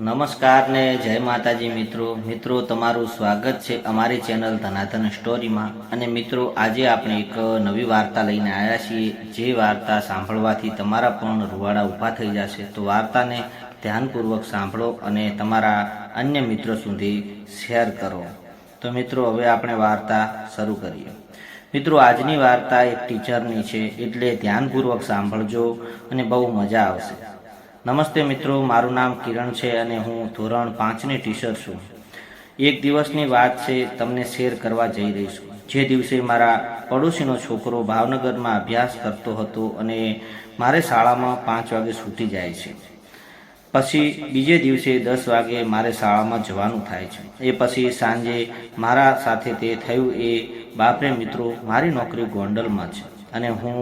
નમસ્કાર ને જય માતાજી મિત્રો. મિત્રો, તમારું સ્વાગત છે અમારી ચેનલ ધનાધન સ્ટોરીમાં. અને મિત્રો, આજે આપણે એક નવી વાર્તા લઈને આવ્યા છીએ. જે વાર્તા સાંભળવાથી તમારા પણ રૂવાડા ઊભા થઈ જશે. તો વાર્તાને ધ્યાનપૂર્વક સાંભળો અને તમારા અન્ય મિત્રો સુધી શેર કરો. તો મિત્રો, હવે આપણે વાર્તા શરૂ કરીએ. મિત્રો, આજની વાર્તા એક ટીચરની છે. એટલે ધ્યાનપૂર્વક સાંભળજો અને બહુ મજા આવશે. નમસ્તે મિત્રો, મારું નામ કિરણ છે અને હું ધોરણ પાંચની ટીચર છું. એક દિવસની વાત છે, તમને શેર કરવા જઈ રહી છું. જે દિવસે મારા પડોશીનો છોકરો ભાવનગરમાં અભ્યાસ કરતો હતો અને મારે શાળામાં પાંચ વાગે છૂટી જાય છે. પછી બીજે દિવસે દસ વાગે મારે શાળામાં જવાનું થાય છે. એ પછી સાંજે મારા સાથે તે થયું એ બાપરે મિત્રો, મારી નોકરી ગોંડલમાં છે અને હું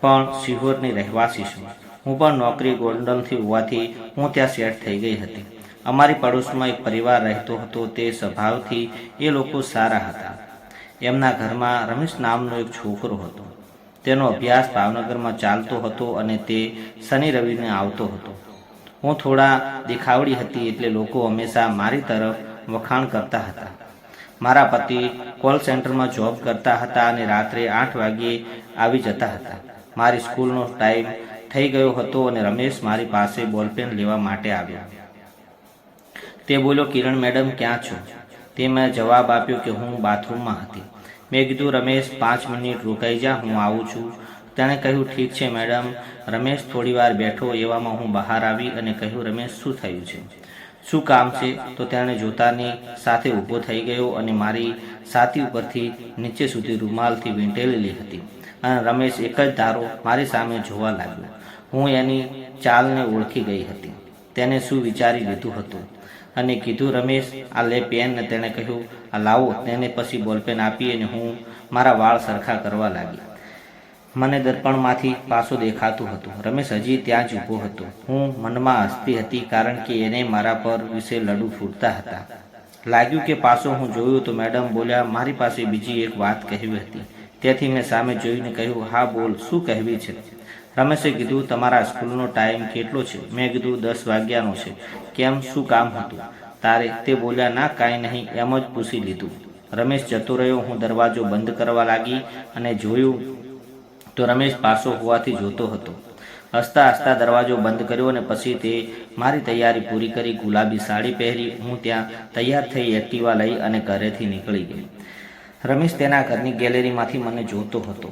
પણ સિહોરની રહેવાસી છું. હું પણ નોકરી ગોંડલથી હોવાથી હું ત્યાં સેટ થઈ ગઈ હતી. અમારી પડોશમાં એક પરિવાર રહેતો હતો તે સ્વભાવથી એ લોકો સારા હતા. એમના ઘરમાં રમેશ નામનો એક છોકરો હતો. તેનો અભ્યાસ ભાવનગરમાં ચાલતો હતો અને તે શનિ રવિને આવતો હતો. હું થોડા દેખાવડી હતી એટલે લોકો હંમેશા મારી તરફ વખાણ કરતા હતા. મારા પતિ કોલ સેન્ટરમાં જોબ કરતા હતા અને રાત્રે આઠ વાગ્યે આવી જતા હતા. મારી સ્કૂલનો ટાઈમ થઈ ગયો હતો અને રમેશ મારી પાસે બોલપેન લેવા માટે આવ્યો. તે બોલ્યો, કિરણ મેડમ, ક્યાં છો? તે મેં જવાબ આપ્યો કે હું બાથરૂમમાં હતી. મેં કીધું, રમેશ, પાંચ મિનિટ રોકાઈ જા, હું આવું છું. તેણે કહ્યું, ઠીક છે, મેડમ. રમેશ થોડી વાર બેઠો, એવામાં હું બહાર આવી અને કહ્યું, રમેશ, શું થયું છે? શું કામ છે? તો તેણે જોતાની સાથે ઊભો થઈ ગયો અને મારી સાતી ઉપરથી નીચે સુધી રૂમાલથી વીંટેલેલી હતી. અને રમેશ એક જ ધારો મારી સામે જોવા લાગ્યો. હું એની ચાલને ઓળખી ગઈ હતી. તેને શું વિચારી લીધું હતું? અને કીધું, રમેશ, આ લે પેન. તેણે કહ્યું, આ લાવો. તેને પછી બોલપેન આપી અને હું મારા વાળ સરખા કરવા લાગી. મને દર્પણમાંથી પાછું દેખાતું હતું. રમેશ હજી ત્યાં જ ઊભો હતો. હું મનમાં હસતી હતી કારણ કે એને મારા પર વિશે લડુ ફૂટતા હતા. લાગ્યું કે પાછો હું જોયું તો મેડમ બોલ્યા, મારી પાસે બીજી એક વાત કહેવી હતી. તેથી મેં સામે જોઈને કહ્યું, હા, બોલ, શું કહેવી છે? રમેશે કીધું, તમારા સ્કૂલનો ટાઈમ કેટલો છે? મેં કીધું, દસ વાગ્યાનો છે. કેમ? શું કામ હતું? તારે તે બોલ્યા ના, કાંઈ નહીં, એમ જ પૂછી લીધું. રમેશ જતો રહ્યો, હું દરવાજો બંધ કરવા લાગી અને જોયું તો રમેશ પાસો હોવાથી જોતો હતો. હસતા હસતા દરવાજો બંધ કર્યો અને પછી તે મારી તૈયારી પૂરી કરી, ગુલાબી સાડી પહેરી, હું ત્યાં તૈયાર થઈ એક્ટિવા લઈ અને ઘરેથી નીકળી ગઈ. રમેશ તેના ઘરની ગેલેરીમાંથી મને જોતો હતો.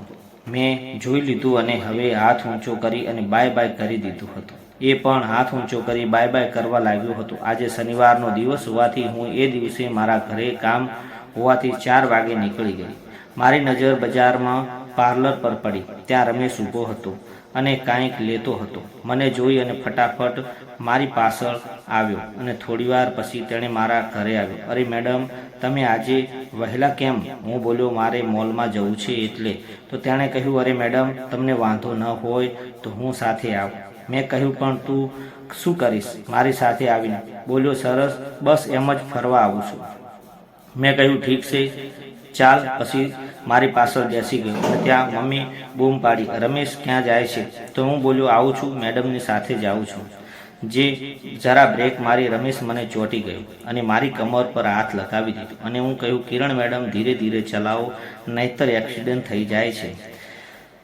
મેં જોઈ લીધું અને હવે હાથ ઊંચો કરી અને બાય બાય કરી દીધું હતું. એ પણ હાથ ઊંચો કરી બાય બાય કરવા લાગ્યો હતો. આજે શનિવારનો દિવસ હોવાથી હું એ દિવસે મારા ઘરે કામ હોવાથી ચાર વાગે નીકળી ગઈ. મારી નજર બજારમાં પાર્લર પર પડી. ત્યાં રમેશ ઊભો હતો અને કાંઈક લેતો હતો. મને જોઈ અને ફટાફટ મારી પાછળ આવ્યો અને થોડીવાર પછી તેણે મારા ઘરે આવ્યો. અરે મેડમ, તમે આજે વહેલા કેમ? હું બોલ્યો, મારે મોલમાં જવું છે એટલે. તો તેણે કહ્યું, અરે મેડમ, તમને વાંધો ન હોય તો હું સાથે આવ. મેં કહ્યું, પણ તું શું કરીશ? મારી સાથે આવીને. બોલ્યો, સરસ, બસ એમ જ ફરવા આવું છું. મેં કહ્યું, ઠીક છે, ચાલ, પછી મારી પાછળ બેસી ગયો અને ત્યાં મમ્મી બૂમ પાડી, રમેશ ક્યાં જાય છે? તો હું બોલ્યો, આવું છું, મેડમની સાથે જાઉં છું. જે, જરા બ્રેક મારી રમેશ મને ચોંટી ગયો અને મારી કમર પર હાથ લગાવી દીધો અને હું કહ્યું, કિરણ મેડમ, ધીરે ધીરે ચલાવો, નહીતર એક્સિડન્ટ થઈ જાય છે.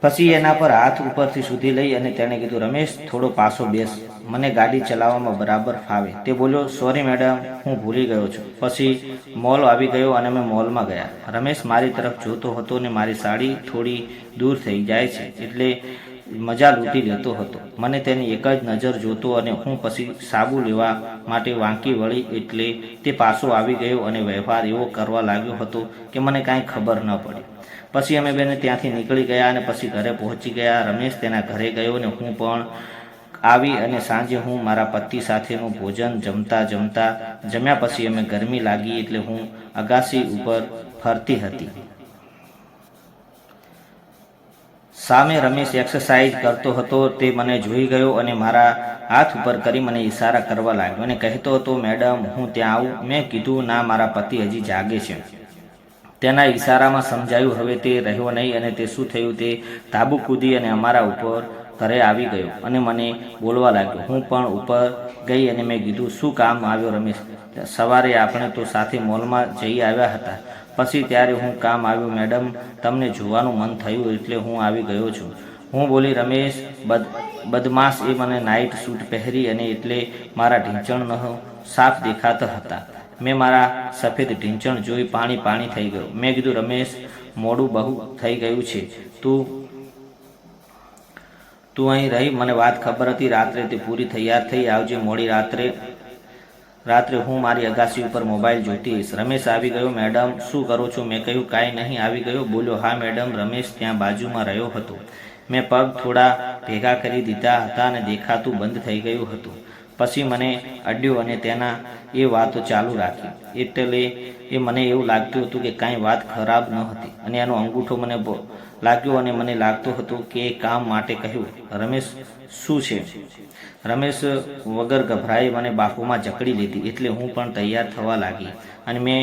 પછી એના પર હાથ ઉપરથી સુધી લઈ અને તેણે કીધું, રમેશ, થોડો પાછો બેસ. મને ગાડી ચલાવવામાં બરાબર ફાવે. તે બોલ્યો, સોરી મેડમ, હું ભૂલી ગયો છું. પછી મોલ આવી ગયો અને અમે મોલમાં ગયા. રમેશ મારી તરફ જોતો હતો ને મારી સાડી થોડી દૂર થઈ જાય છે. એટલે મજા લૂંટી લેતો હતો. મને તેની એક જ નજર જોતો અને હું પછી સાબુ લેવા માટે વાંકી વળી એટલે તે પાછો આવી ગયો અને વ્યવહાર એવો કરવા લાગ્યો હતો કે મને કાંઈ ખબર ન પડી. પછી અમે બેને ત્યાંથી નીકળી ગયા અને પછી ઘરે પહોંચી ગયા. રમેશ તેના ઘરે ગયો અને હું પણ આવી અને સાંજે હું મારા પતિ સાથેનું ભોજન જમતા જમતા જમ્યા પછી અમે ગરમી લાગી એટલે હું અગાસી ઉપર ફરતી હતી. સામે રમેશ એક્સરસાઇઝ કરતો હતો, તે મને જોઈ ગયો અને મારા હાથ ઉપર કરી મને ઈશારા કરવા લાગ્યો અને કહેતો હતો, મેડમ, હું ત્યાં આવું. મેં કીધું, ના, મારા પતિ હજી જાગે છે. તેના ઈશારામાં સમજાયું, હવે તે રહ્યો નહીં અને તે શું થયું તે તાબુ કૂદી અને અમારા ઉપર ઘરે આવી ગયો. અને મને બોલવા લાગ્યો, હું પણ ઉપર ગઈ અને મેં કીધું, શું કામ આવ્યો રમેશ? સવારે આપણે તો સાથે મોલમાં જઈ આવ્યા હતા. પછી ત્યારે હું કામ આવ્યું, મેડમ, તમને જોવાનું મન થયું એટલે હું આવી ગયો છું. હું બોલી, રમેશ, બદ, બદમાશ એ મને નાઇટ સૂટ પહેરી અને એટલે મારા ઢીંચણ સાફ દેખાતા હતા. મેં મારા સફેદ ઢીંચણ જોઈ પાણી પાણી થઈ ગયું. મેં કીધું, રમેશ, મોડું બહુ થઈ ગયું છે. તું તું અહીં રહી. મને વાત ખબર હતી. રાત્રે તે પૂરી તૈયાર થઈ. આવજે, મોડી રાત્રે રાત્રે હું મારી અગાસી ઉપર મોબાઈલ જોતી રમેશ આવી ગયો, મેડમ, શું કરો છો? મેં કહ્યું, કાંઈ નહીં. આવી ગયો, બોલ્યો, હા, મેડમ, રમેશ ત્યાં બાજુમાં રહ્યો હતો. મેં પગ થોડા ભેગા કરી દીધા હતા અને દેખાતું બંધ થઈ ગયું હતું. પછી મને અડ્યો અને તેના એ વાતો ચાલુ રાખી. એટલે એ મને એવું લાગતું હતું કે કાંઈ વાત ખરાબ ન હતી. અને એનો અંગૂઠો મને લાગ્યો અને મને લાગતું હતું કે એ કામ માટે કહ્યું, રમેશ, શું છે? રમેશ વગર ગભરાઈ મને બાપુમાં જકડી લીધી. એટલે હું પણ તૈયાર થવા લાગી. અને મેં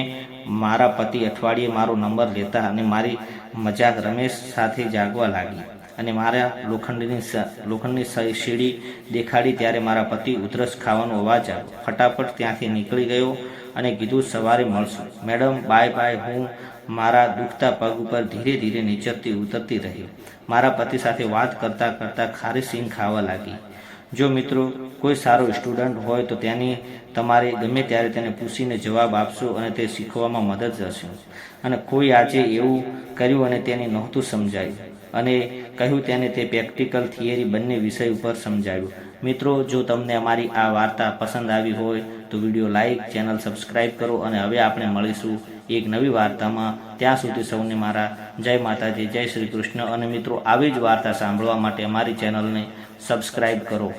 મારા પતિ અઠવાડિયે મારો નંબર લેતા અને મારી મજાક રમેશ સાથે જાગવા લાગી. અને મારા લોખંડની લોખંડની સીડી દેખાડી ત્યારે મારા પતિ ઉધરસ ખાવાનો અવાજ આવ્યો. ફટાફટ ત્યાંથી નીકળી ગયો અને કીધું, સવારે મળશું. મેડમ બાય બાય હું મારા દુખતા પગ ઉપર ધીરે ધીરે નીચરતી ઉતરતી રહી મારા પતિ સાથે વાત કરતાં કરતાં ખારી સિંગ ખાવા લાગી. જો મિત્રો, કોઈ સારો સ્ટુડન્ટ હોય તો તેની, તમારે ગમે ત્યારે તેને પૂછીને જવાબ આપશો અને તે શીખવામાં મદદ કરશે. અને કોઈ આજે એવું કર્યું અને તેને નહોતું સમજાયું. અને કહ્યું તેને તે પ્રેક્ટિકલ થિયરી બંને વિષય ઉપર સમજાવ્યું. મિત્રો, જો તમને અમારી આ વાર્તા પસંદ આવી હોય, તો વીડિયો લાઈક ચેનલ સબસ્ક્રાઈબ કરો અને હવે આપણે મળીશું એક નવી વાર્તામાં. ત્યાં સુધી સૌને મારા જય માતાજી, જય શ્રી કૃષ્ણ. અને મિત્રો, આવી જ વાર્તા સાંભળવા માટે અમારી ચેનલને સબસ્ક્રાઈબ કરો.